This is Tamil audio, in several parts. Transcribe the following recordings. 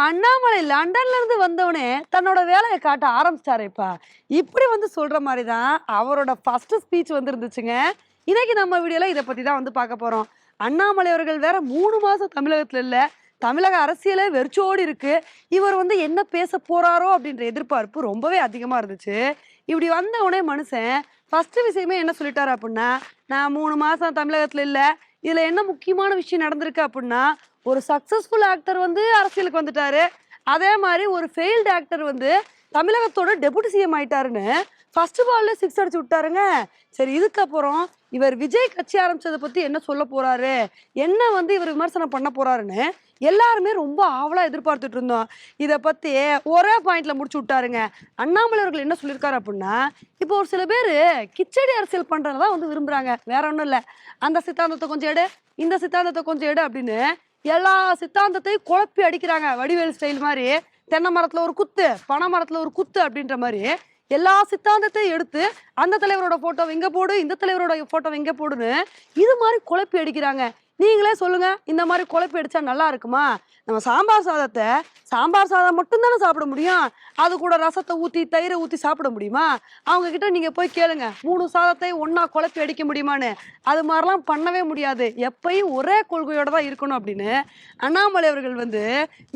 அண்ணாமலை லண்டன்ல இருந்து வந்தவனே தன்னோட வேலையை காட்ட ஆரம்பிச்சிட்டாரேப்பா இப்படி வந்து சொல்ற மாதிரி தான் அவரோட ஃபர்ஸ்ட் ஸ்பீச் வந்து இருந்துச்சுங்க இன்னைக்கு நம்ம வீடியோல இதை பத்தி தான் வந்து பார்க்க போறோம். அண்ணாமலை அவர்கள் வேற மூணு மாசம் தமிழகத்துல இல்ல தமிழக அரசியலே வெறிச்சோடி இருக்கு. இவர் வந்து என்ன பேச போறாரோ அப்படின்ற எதிர்பார்ப்பு ரொம்பவே அதிகமா இருந்துச்சு. இப்படி வந்த உடனே மனுஷன் ஃபர்ஸ்ட் விஷயமே என்ன சொல்லிட்டாரு அப்படின்னா நான் மூணு மாசம் தமிழகத்துல இல்ல இதுல என்ன முக்கியமான விஷயம் நடந்திருக்கு அப்படின்னா ஒரு சக்சஸ்ஃபுல் ஆக்டர் வந்து அரசியலுக்கு வந்துட்டாரு. அதே மாதிரி ஒரு ஃபெயில்டு ஆக்டர் வந்து தமிழகத்தோட டெபுட்டி சிஎம் ஆயிட்டாருன்னு ஃபர்ஸ்ட் பால்ல சிக்ஸ் அடிச்சு விட்டாருங்க. சரி இதுக்கப்புறம் இவர் விஜய் கட்சி ஆரம்பிச்சதை பத்தி என்ன சொல்ல போறாரு? என்ன வந்து இவர் விமர்சனம் பண்ண போறாருன்னு எல்லாருமே ரொம்ப ஆவலா எதிர்பார்த்துட்டு இருந்தோம். இதை பத்தி ஒரே பாயிண்ட்ல முடிச்சு விட்டாருங்க. அண்ணாமலை அவர்கள் என்ன சொல்லியிருக்காரு அப்படின்னா இப்போ ஒரு சில பேர் கிச்சடி அரசியல் பண்றதான் வந்து விரும்புறாங்க. வேற ஒன்றும் இல்லை. அந்த சித்தாந்தத்தை கொஞ்சம் எடு இந்த சித்தாந்தத்தை கொஞ்சம் எடு அப்படின்னு எல்லா சித்தாந்தத்தையும் குழப்பி அடிக்கிறாங்க. வடிவேல் ஸ்டைல் மாதிரி. தென்னை மரத்துல ஒரு குத்து பனை மரத்துல ஒரு குத்து அப்படின்ற மாதிரி எல்லா சித்தாந்தத்தையும் எடுத்து அந்த தலைவரோட போட்டோ இங்க போடு இந்த தலைவரோட போட்டோ இங்க போடுன்னு இது மாதிரி குழப்பி அடிக்கிறாங்க. நீங்களே சொல்லுங்க இந்த மாதிரி குழப்பி அடிச்சா நல்லா இருக்குமா? நம்ம சாம்பார் சாதத்தை சாம்பார் சாதம் மட்டும்தானே சாப்பிட முடியும். அது கூட ரசத்தை ஊற்றி தயிரை ஊற்றி சாப்பிட முடியுமா? அவங்க கிட்ட நீங்க போய் கேளுங்க மூணு சாதத்தை ஒன்றா குழப்பி அடிக்க முடியுமான்னு. அது மாதிரிலாம் பண்ணவே முடியாது. எப்பயும் ஒரே கொள்கையோட தான் இருக்கணும் அப்படின்னு அண்ணாமலை அவர்கள் வந்து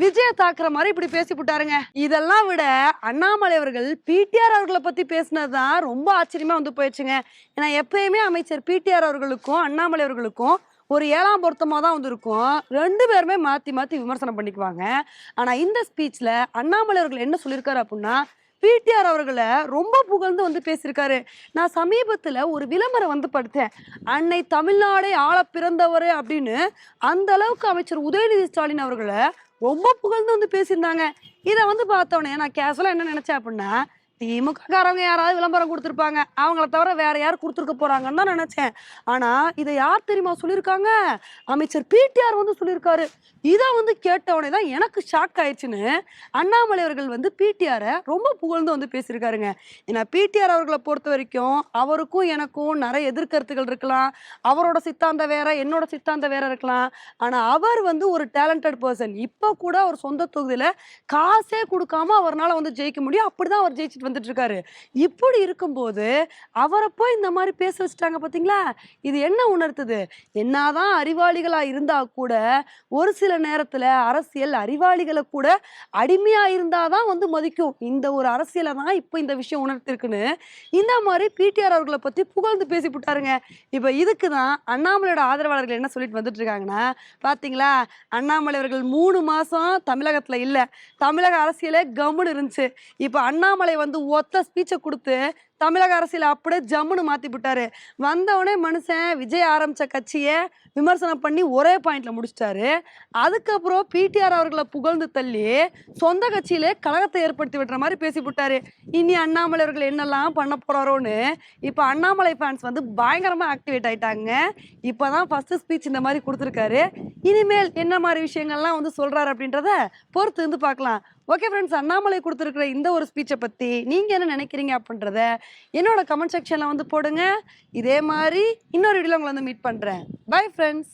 விஜய தாக்குற மாதிரி இப்படி பேசி விட்டாருங்க இதெல்லாம் விட அண்ணாமலை அவர்கள் பிடிஆர் அவர்களை பத்தி பேசினது தான் ரொம்ப ஆச்சரியமா வந்து போயிடுச்சுங்க. ஏன்னா எப்பயுமே அமைச்சர் பிடிஆர் அவர்களுக்கும் அண்ணாமலை அவர்களுக்கும் ஒரு ஏழாம் பொருத்தமாக தான் வந்து இருக்கும் ரெண்டு பேருமே மாற்றி மாற்றி விமர்சனம் பண்ணிக்குவாங்க. ஆனால் இந்த ஸ்பீச்சில் அண்ணாமலை அவர்கள் என்ன சொல்லியிருக்காரு அப்படின்னா பிடிஆர் அவர்களை ரொம்ப புகழ்ந்து வந்து பேசியிருக்காரு நான் சமீபத்தில் ஒரு விளம்பரம் வந்து படுத்தேன். அன்னை தமிழ்நாடே ஆள பிறந்தவர் அப்படின்னு அந்த அளவுக்கு அமைச்சர் உதயநிதி ஸ்டாலின் அவர்களை ரொம்ப புகழ்ந்து வந்து பேசியிருந்தாங்க இதை வந்து பார்த்தோன்னே நான் கேஷுவலாக என்ன நினச்சேன் அப்படின்னா திமுக காரவங்க யாராவது விளம்பரம் கொடுத்துருப்பாங்க. அவங்கள தவிர வேற யார் கொடுத்துருக்க போறாங்கன்னு தான் நினைச்சேன். ஆனா இதை யார் தெரியுமா சொல்லியிருக்காங்க? அமைச்சர் பிடிஆர் வந்து சொல்லியிருக்காரு. இதை வந்து கேட்ட தான் எனக்கு ஷாக் ஆயிடுச்சுன்னு அண்ணாமலை அவர்கள் வந்து பிடிஆரை ரொம்ப புகழ்ந்து வந்து பேசியிருக்காருங்க. ஏன்னா பிடிஆர் அவர்களை பொறுத்த வரைக்கும் அவருக்கும் எனக்கும் நிறைய எதிர்கருத்துகள் இருக்கலாம். அவரோட சித்தாந்தம் வேற என்னோட சித்தாந்த வேற இருக்கலாம். ஆனா அவர் வந்து ஒரு டேலண்டட் பர்சன் இப்போ கூட அவர் சொந்த தொகுதியில காசே கொடுக்காம அவர்னால வந்து ஜெயிக்க முடியும். அப்படிதான் அவர் ஜெயிச்சுட்டு வந்து வந்துட்டு இருக்காரு இப்படி இருக்கும்போது அவரை போய் இந்த மாதிரி பேச வச்சுட்டாங்க பார்த்தீங்களா இது என்ன உணர்த்துது? என்னதான் அறிவாளிகளா இருந்தா கூட ஒரு சில நேரத்துல அரசியல் அறிவாளிகளை கூட அடிமையா இருந்தாதான் வந்து மதிக்கும். இந்த ஒரு அரசியலை தான் இப்போ இந்த விஷயம் உணர்த்திருக்குன்னு இந்த மாதிரி பிடிஆர் அவர்களை பத்தி புகழ்ந்து பேசி விட்டாருங்க. இப்போ இதுக்கு தான் அண்ணாமலையோட ஆதரவாளர்கள் என்ன சொல்லிட்டு வந்துட்டு இருக்காங்கன்னா பாத்தீங்களா? அண்ணாமலை அவர்கள் மூணு மாசம் தமிழகத்துல இல்லை. தமிழக அரசியலே கம்முன்னு இருந்துச்சு. இப்போ அண்ணாமலை வந்து ஒத்த ஸ்பீச்சை கொடுத்து தமிழக அரசியல் அப்படியே ஜம்முன்னு மாற்றி விட்டாரு. வந்தவொடனே மனுஷன் விஜய் ஆரம்பித்த கட்சியை விமர்சனம் பண்ணி ஒரே பாயிண்ட்ல முடிச்சிட்டாரு. அதுக்கப்புறம் பிடிஆர் அவர்களை புகழ்ந்து தள்ளி சொந்த கட்சியிலே கழகத்தை ஏற்படுத்தி விடுற மாதிரி பேசி விட்டாரு. இனி அண்ணாமலை அவர்கள் என்னெல்லாம் பண்ண போறாரோன்னு இப்போ அண்ணாமலை ஃபேன்ஸ் வந்து பயங்கரமாக ஆக்டிவேட் ஆயிட்டாங்க. இப்போதான் ஃபஸ்ட்டு ஸ்பீச் இந்த மாதிரி கொடுத்துருக்காரு. இனிமேல் என்ன மாதிரி விஷயங்கள்லாம் வந்து சொல்கிறாரு அப்படின்றத பொறுத்து இருந்து பார்க்கலாம். ஓகே ஃப்ரெண்ட்ஸ் அண்ணாமலை கொடுத்துருக்குற இந்த ஒரு ஸ்பீச்சை பற்றி நீங்கள் என்ன நினைக்கிறீங்க அப்படின்றத என்னோட கமெண்ட் செக்ஷனில் வந்து போடுங்க. இதே மாதிரி இன்னொரு வீடியோவில் உங்களை வந்து மீட் பண்ணுறேன் பை ஃப்ரெண்ட்ஸ்